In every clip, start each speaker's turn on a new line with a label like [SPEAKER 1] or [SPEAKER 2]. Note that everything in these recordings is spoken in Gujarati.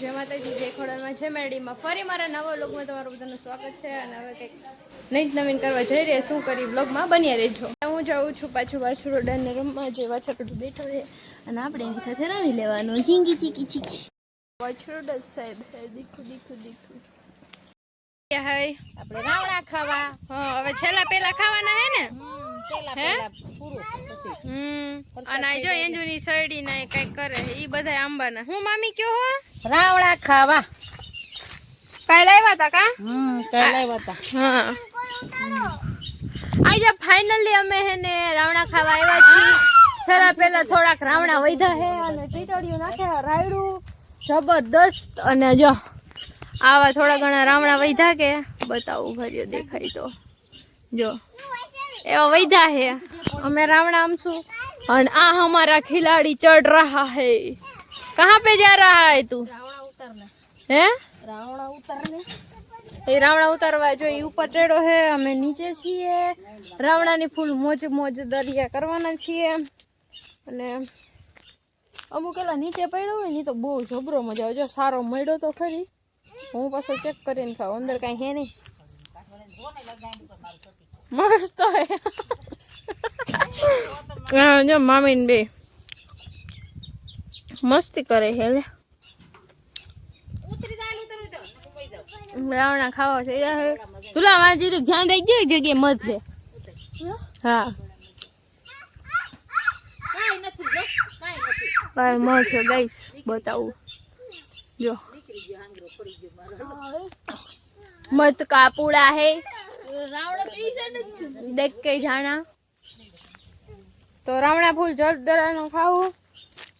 [SPEAKER 1] જય માતાજી જય ખોડલમાં જય મેરડીમાં. ફરી મારા નવા વ્લોગમાં તમારું બધાનું સ્વાગત છે અને હવે કંઈક નહીં નવીન કરવા જઈ રહ્યા શું કરી વ્લોગમાં બન્યા રહેજો. હું જાઉં છું પાછું પાછું રોડાને રમવા જે વાછરડું બેઠો છે. અને આપણે એની સાથે રમી લેવાનું. ચીંગી ચીકી ચીકી. વાછરોડા સાહેબ. દીખું દીખું દીખું હાય.
[SPEAKER 2] આપણે રાવણા ખાવા.
[SPEAKER 1] હા હવે છેલ્લા પેલા ખાવાના હે ને? હે? હમ. અને આ જો એંજુની શરડી ને કંઈક કરે ઈ બધા આંબાના. હું મામી કયો હો?
[SPEAKER 2] રાવણા ખાવા.
[SPEAKER 1] કાલે આવ્યા તા કા?
[SPEAKER 2] હમ કાલે
[SPEAKER 1] હા. આજે ફાઇનલી અમે હે ને રાવણા ખાવા આવ્યા છીએ. છરા પહેલા થોડાક રાવણા વૈધા હે અને ટીટોડિયું નાખ્યા રાયડું જબરદસ્ત અને જો આવા થોડા ઘણા રાવણા વૈધા કે બતાવું ભર્યો દેખાય તો. જો. એવા વૈધા હે. અમે રાવણા આમ છું. અને આ અમારા ખિલાડી ચડ રહા હે. કહા પે જા રહા
[SPEAKER 2] હે તું?
[SPEAKER 1] હે?
[SPEAKER 2] રાવણા ઉતરને.
[SPEAKER 1] એ રાવણા ઉતારવા જો એ ઉપર ચડ્યો હે. અમે નીચે છીએ. રાવણાની ફૂલ મોજ મોજ દરિયા કરવાના છીએ. અને અમુક એલા નીચે પડ્યો હોય ને તો બહુ જબરો મજા આવે. જો સારો મળ્યો તો ખરી. હું પાછો ચેક કરીને ખાવ અંદર કાંઈ હે નહીં. મસ્ત હે, જો મામી બે. મસ્તી કરે છે રાવણા ખાવા છે તુલા, મારી ધ્યાન રાખજો જગ્યાએ મત છે હા.
[SPEAKER 2] કાઈ
[SPEAKER 1] મત બતાવું. જો. મત કાપુડા હે. દેખ કે જાણા. તો રાવણા ફૂલ જલ દરાનું ખાવું.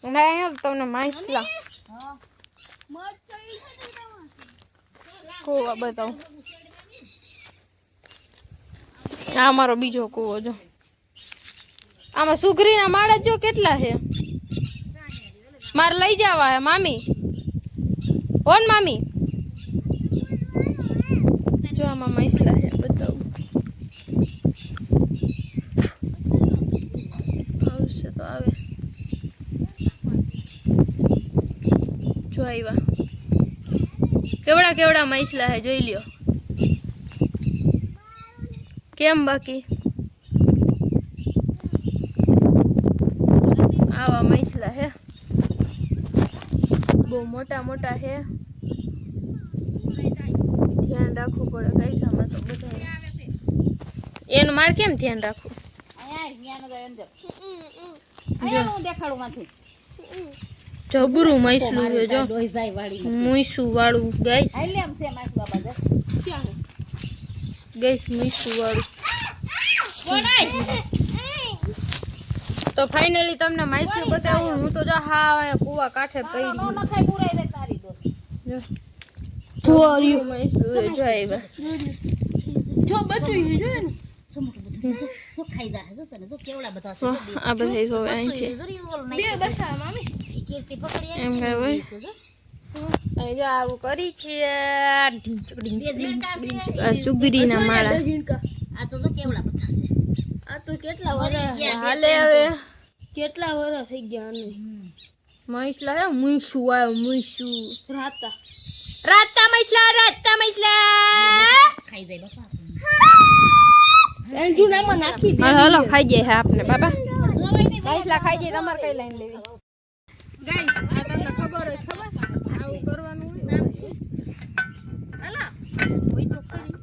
[SPEAKER 1] અને અહીંયા તમને માછલા. કૂવા બતાવું. આ મારો બીજો કૂવો જો. આમાં સુગરીના માળા જો કેટલા છે? મારે લઈ જવા હે, મામી. ઓન મામી. જો આમાં મૈસલા છે બતાવું આવશે તો આવે જો આવ્યા કેવડા કેવડા મૈસલા હે જોઈ લ્યો. કેમ બાકી? આવા મૈસલા હે. બહુ મોટા મોટા હે. ધ્યાન રાખવું પડે કઈસામાં તો બધા એનું મારે કેમ ધ્યાન રાખવું?
[SPEAKER 2] અહીંયા ન્યાનો અંદર. હું દેખાડું માંથી.
[SPEAKER 1] જબરું મૈસલું છે જો.
[SPEAKER 2] જાય વાળી
[SPEAKER 1] ગઈશ
[SPEAKER 2] હાલે આમ છે માઈક બાબા દે.
[SPEAKER 1] ગઈશ મુઈસું વાળું. તો ફાઇનલી તમને માઇસલું બતાવું. હું તો જો હા કુવા કાંઠે પડી મૈસલું જો. આવ્યા
[SPEAKER 2] બચ્યું ને બધું. બે.
[SPEAKER 1] આ બધા
[SPEAKER 2] બસો કીર્તિ પકડી
[SPEAKER 1] એમ
[SPEAKER 2] આવી જો.
[SPEAKER 1] કરી
[SPEAKER 2] છે,
[SPEAKER 1] ચુગરીના માળા.
[SPEAKER 2] આ તો કેવડા બધા છે.
[SPEAKER 1] આ તો કેટલા
[SPEAKER 2] વર્ષ
[SPEAKER 1] હાલે હવે. કેટલા વર્ષ થઈ ગયા
[SPEAKER 2] હમ.
[SPEAKER 1] મૈસલા હે આવ્યો મુઈશું
[SPEAKER 2] રાતા.
[SPEAKER 1] રાતા મહેશલા રાતા મહેશલા
[SPEAKER 2] ખાઈ જાય બાપા.
[SPEAKER 1] નાખી હાલો હાલો ખાઈ જાય આપને બાબા મહેશલા ખાઈ જાય તમારે કઈ લાઈન લેવી? ગાઈસ આ તમને ખબર હોય ખબર? આવું કરવાનું હોય.
[SPEAKER 2] હાલો.
[SPEAKER 1] હોય તો ખરી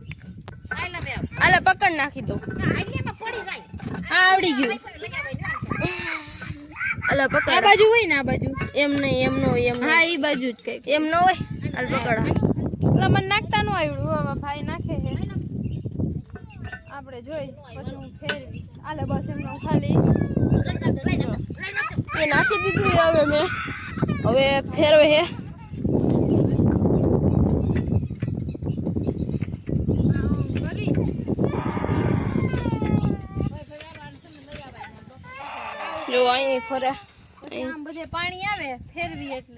[SPEAKER 2] આયલા બે. આવ.
[SPEAKER 1] પકડ નાખી દો.
[SPEAKER 2] જા, પડી જાય.
[SPEAKER 1] હા આવડી ગયું.
[SPEAKER 2] લઈ
[SPEAKER 1] પકડ. આ બાજુ હોય ને આ બાજુ? એમ નહીં એમ નો એમ હા એ બાજુ જ કંઈક. એમ નો હોય? હાલ પકડ. એટલે મને નાખતા નો આવડ્યું. હવે ભાઈ નાખે છે. આપણે જોઈ પછી હું ફેરવી આલે બસ એમનો ખાલી એ નાખી દીધું હવે મેં. હવે ફેરવે હે. અહીં ફરે. આમ બધે પાણી આવે, ફેરવી એટલે.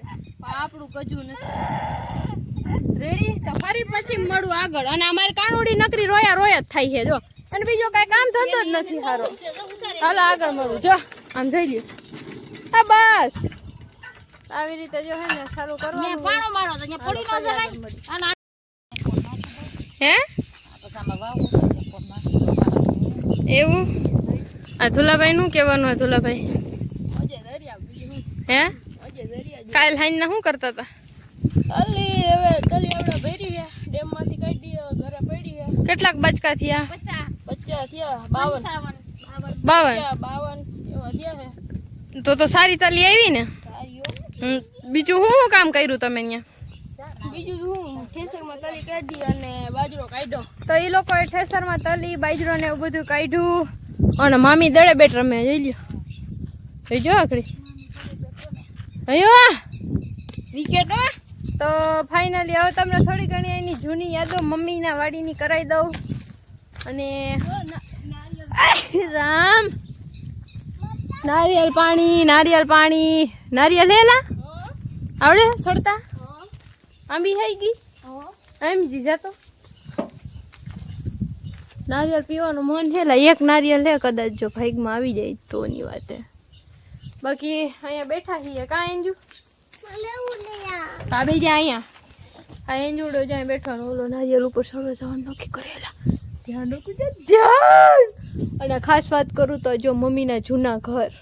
[SPEAKER 1] આપણું કજુ નથી. રેડી તો ફરી પછી મળું આગળ. અને અમારે કાનુડી નકરી રોયા રોયા જ થાય છે, જો. અને બીજો કાંઈ કામ થતો જ નથી સારો હાલો આગળ મળું, જો. આમ જઈ લ્યો. હા બસ. આવી રીતે જો હે ને સારું
[SPEAKER 2] કરો
[SPEAKER 1] ને
[SPEAKER 2] પાણો મારો તો ને પડી ન જવાય.
[SPEAKER 1] હે. એવું? આ ધુલાભાઈ નું કહેવાનું ધુલાભાઈ હે? કાલ હાઈ ના શું કરતા હતા? કેટલાક બચકા થયા?
[SPEAKER 2] પચાસ, પંચાવન, બાવન.
[SPEAKER 1] બાવન. તો તો સારી તાલી આવી ને? બીજું શું શું કામ કર્યું તમે અહીંયા
[SPEAKER 3] બીજું શું ઠેસરમાં તરી કાઢી અને બાજરો કાઢ્યો.
[SPEAKER 1] તો એ લોકોએ ઠેસરમાં તલી બાજરો ને એવું બધું કાઢ્યું. અને મામી દડે બેટ રમે જોઈ લ્યો. જોઈ જો આકડી અયો
[SPEAKER 3] વિકેટ
[SPEAKER 1] તો ફાઇનલી હવે તમને થોડી ઘણી એની જૂની યાદો મમ્મીના વાડીની કરાવી દઉં. અને રામ. નારિયેલ પાણી નારિયેલ પાણી. નારિયેલ હેલા આવડે છોડતા? આંબી થઈ ગઈ એમ જીજા તો. નારિયેલ પીવાનું મન હેલા એક નારિયેલ લે કદાચ જો ભાગમાં આવી જાય તોની વાતે. બાકી અહીંયા બેઠા છીએ. કાં એંજુ ભાભી બે જા અહીંયા. આ એંજુડો જ્યાં બેઠવાનો ઓલો નારિયેલ ઉપર સડો જવાનું નક્કી કરેલા. ધ્યાન રાખું છે. ધ્યાન અને ખાસ વાત કરું તો જો મમ્મીના જૂના ઘર.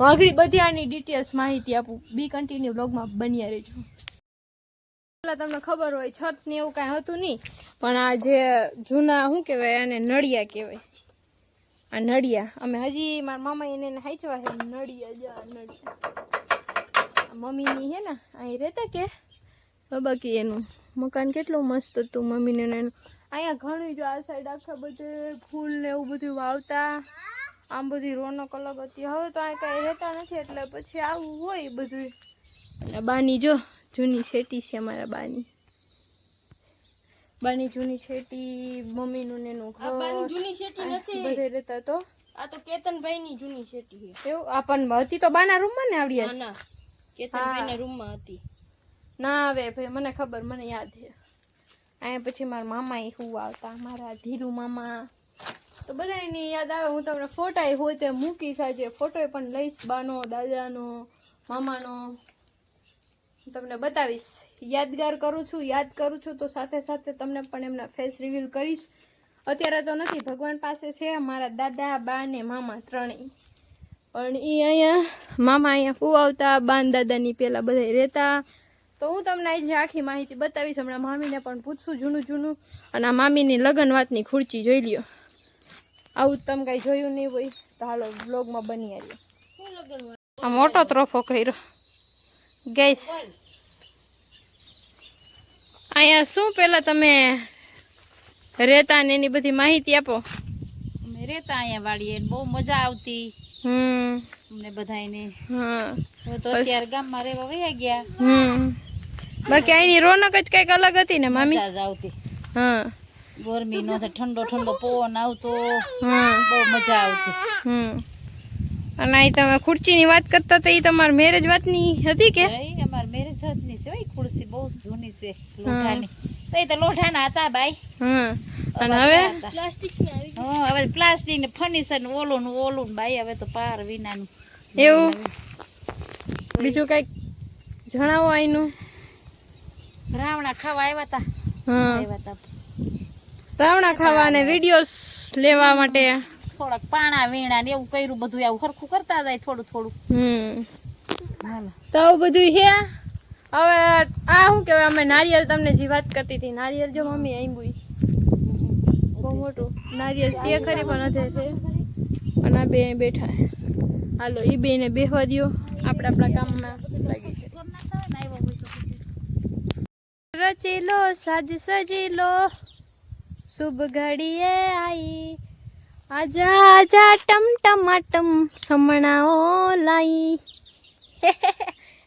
[SPEAKER 1] આગળ બધી આની ડિટેલ્સ માહિતી આપું. બી કન્ટિન્યુ બ્લોગમાં બન્યા રહેજો. પહેલાં તમને ખબર હોય, છત ને એવું કાંઈ હતું નહીં, પણ આ જે જૂના, શું કહેવાય, આને નળિયા કહેવાય. આ નળિયા. અમે હજી મારા મામા એને એને હાચવા છે, નળિયા જો નળિયા. મમ્મીની હે ને, અહીં રહેતા કે? બાકી એનું મકાન કેટલું મસ્ત હતું, મમ્મીને એનું. અહીંયા ઘણું જો આ સાઈડ આખા બધે ફૂલ ને એવું બધું વાવતા. આમ બધી રોનક અલગ હતી. હવે તો અહીં કાંઈ રહેતા નથી એટલે પછી આવું હોય બધું અને બાની જો જૂની શેટી છે મારા બાની. બાની જૂની શેટી મમ્મીનું ને એનું
[SPEAKER 3] આ બાની જૂની શેટી નથી.
[SPEAKER 1] બધે રહેતા તો.
[SPEAKER 3] આ તો કેતનભાઈ ની જૂની શેટી છે.
[SPEAKER 1] એવું? આ પણ હતી તો બાના રૂમમાં ને આવડી
[SPEAKER 3] ના કેતનભાઈ ના રૂમમાં હતી.
[SPEAKER 1] ના આવે ભાઈ મને ખબર મને યાદ છે. અહીંયા પછી મારા મામા એ હું આવતા? મારા ધીરુ મામા. તો બધા એની યાદ આવે, હું તમને ફોટા હોય મૂકીશ આજે. ફોટો પણ લઈશ, બાનો, દાદાનો, મામાનો. હું તમને બતાવીશ. યાદગાર કરું છું, યાદ કરું છું, તો સાથે સાથે તમને પણ એમના ફેસ રિવીલ કરીશ. અત્યારે તો નથી, ભગવાન પાસે છે મારા દાદા બા ને મામા ત્રણેય. પણ એ અહીંયા મામા અહીંયા ફુવાવતા બાન દાદાની પહેલાં બધા રહેતા. તો હું તમને આજે આખી માહિતી બતાવીશ. હમણાં મામીને પણ પૂછશું જૂનું જૂનું. અને આ મામીની લગ્ન વાતની ખુરચી જોઈ લ્યો. આવું તમે કાંઈ જોયું નહીં હોય. તો હાલો બ્લોગમાં બની આવ્યો આ મોટો ત્રોફો કર્યો. ગેસ અહીંયા શું પેલા તમે રહેતા ને એની બધી માહિતી આપો?
[SPEAKER 2] અમે રહેતા અહીંયા વાળીએ બહુ મજા આવતી.
[SPEAKER 1] હમ.
[SPEAKER 2] અમને બધાને
[SPEAKER 1] હા.
[SPEAKER 2] તો અત્યારે ગામમાં રહેવા વયા ગયા.
[SPEAKER 1] હમ. બાકી અહીંની રોનક જ કંઈક અલગ હતી ને મામી?
[SPEAKER 2] આવતી.
[SPEAKER 1] હા.
[SPEAKER 2] ગરમી નો ઠંડો ઠંડો પવન આવતો.
[SPEAKER 1] હા.
[SPEAKER 2] બહુ મજા આવતી.
[SPEAKER 1] હમ. અને અહીં તમે ખુરચીની વાત કરતા તો એ તમારી મેરેજ વાતની હતી કે?
[SPEAKER 2] અમાર મેરેજની છે ભાઈ. ખુરશી બહુ જૂની છે લોઢાની. તો એ તો લોઢાના હતા ભાઈ.
[SPEAKER 1] હમ અને હવે?
[SPEAKER 2] હા હવે પ્લાસ્ટિક ને ફર્નિચર ને ઓલું ને ઓલું ભાઈ હવે તો પાર વિનાનું.
[SPEAKER 1] એવું? બીજું કંઈક જણાવો અહીંનું
[SPEAKER 2] રાવણા ખાવા આવ્યા હતા આવ્યા હતા
[SPEAKER 1] રાવણા ખાવા અને વિડીયોઝ લેવા માટે.
[SPEAKER 2] થોડાક પાણા વીણા ને એવું કર્યું બધું આવું સરખું કરતા જાય થોડું થોડું.
[SPEAKER 1] હમ. તો બધું છે. હવે આ શું કહેવાય અમે નારિયેલ તમને જે વાત કરતી હતી નારિયેલ જો મમ્મી આંબુઈ બહુ મોટું. નારિયેલ છે ખરી પણ નથી છે. અને આ બે બેઠા હાલો એ બેને બેહવા દ્યો. આપણા આપણા કામમાં લાગી છે. રચી લો, સાજ સજી લો. શુભ ઘડીએ આઈ. આજા આજા, ટમ, ટમાટમ સમણાઓ લાઈ.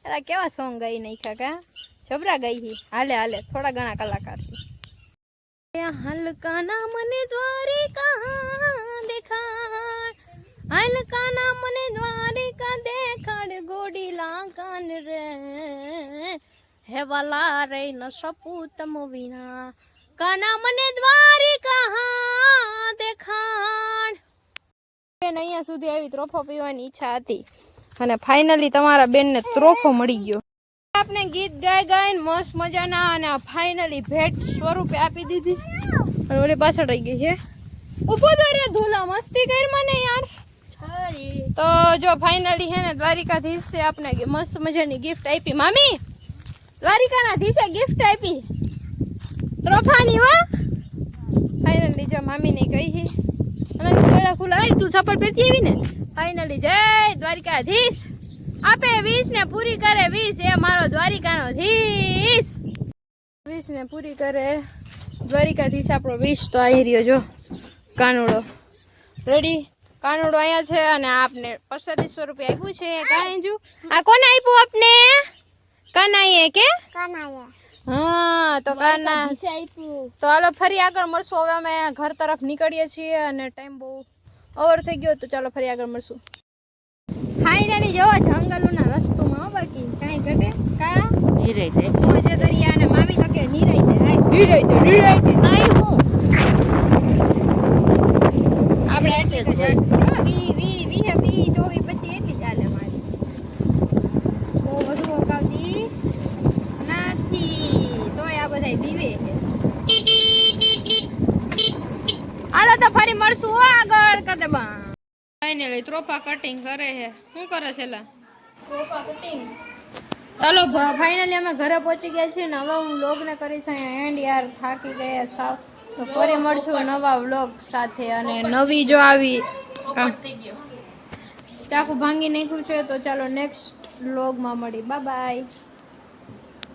[SPEAKER 1] એલા કેવા સોંગ ગઈ નાખ્યા કા? છબરા ગઈ હી. હાલે હાલે, થોડા ઘણા કલાકાર છે હલકા ના મને દ્વારિકા દેખાડ. હલકા ના મને દ્વારિકા દેખાડ. ગોડી લાગન રે. હે વાલા રે ન સપૂતમ વિના. કાના મને દ્વારિકા દેખાણ. બેન અહીંયા સુધી આવી ત્રોફો પીવાની ઈચ્છા હતી. અને ફાઇનલી તમારા બેનને ત્રોફો મળી ગયો. આપને ગીત ગાઈ ગાઈને મસ્ત મજાના અને ફાઇનલી ભેટ સ્વરૂપે આપી દીધી. અને ઓલી પાછળ રહી ગઈ છે ઊભો રે ધૂલા મસ્તી કર મને યાર. તો જો ફાઇનલી હે ને દ્વારિકાધીશ છે આપને મસ્ત મજાની ગિફ્ટ આપી. મામી! દ્વારિકાના ધીસે ગિફ્ટ આપી. ટ્રોફાની હો. ફાઇનલી જો મામીને કહી અને ગળા ખુલ્લા આય તું ચપ્પલ પહેરતી આવી ને? ફાઇનલી જય દ્વારિકાધીશ. આપે વીસ ને પૂરી કરે વીસ એ મારો દ્વારિકાનો ધીશ. વીસ ને પૂરી કરે દ્વારિકાધીશ આપણો વીસ તો આવી રહ્યો જો. કાનુડો. રેડી કાનુડો અહીંયા છે અને આપને પ્રસાદી સ્વરૂપે આપ્યું છે. કાંજુ આ કોને આપ્યું આપને? કાનાઈએ કે? હા તો કાના. તો હાલો ફરી આગળ મળશું. હવે અમે ઘર તરફ નીકળીએ છીએ અને ટાઈમ બહુ ઓવર થઈ ગયો તો ચાલો ફરી આગળ મળશું. ફાઇનલી જવો જંગલોના રસ્તોમાં હો બાકી. કાંઈ ઘટે? કા? મોજે દરિયા અને મામી તો કે નીરાઈ જાય નીરાઈ દે નીરાઈ દે કાંઈ હું આપણે એટલી તો જાણ હો, વી વી વી હે વી ચોવી પચી એટલી ચાલે મારી બહુ વધુ ઓકાવતી નથી તોય આ બધાય બીવે છે હાલો તો ફરી મળશું હો આગળ કદબા ફાઇનલી ત્રોપા કટિંગ કરે છે. શું કરે છે લા? ત્રોપા કટિંગ ચાલો ફાઇનલી અમે ઘરે પહોંચી ગયા છીએ. ને હવે હું વ્લોગને કરીશ અહીંયા. એન્ડ યાર થાકી ગયા સાવ. તો ફરી મળશું નવા વ્લોગ સાથે. અને નવી જો આવી. ચાકુ ભાંગી નાખ્યું છે તો ચાલો નેક્સ્ટ વ્લોગમાં મળી બાય બાય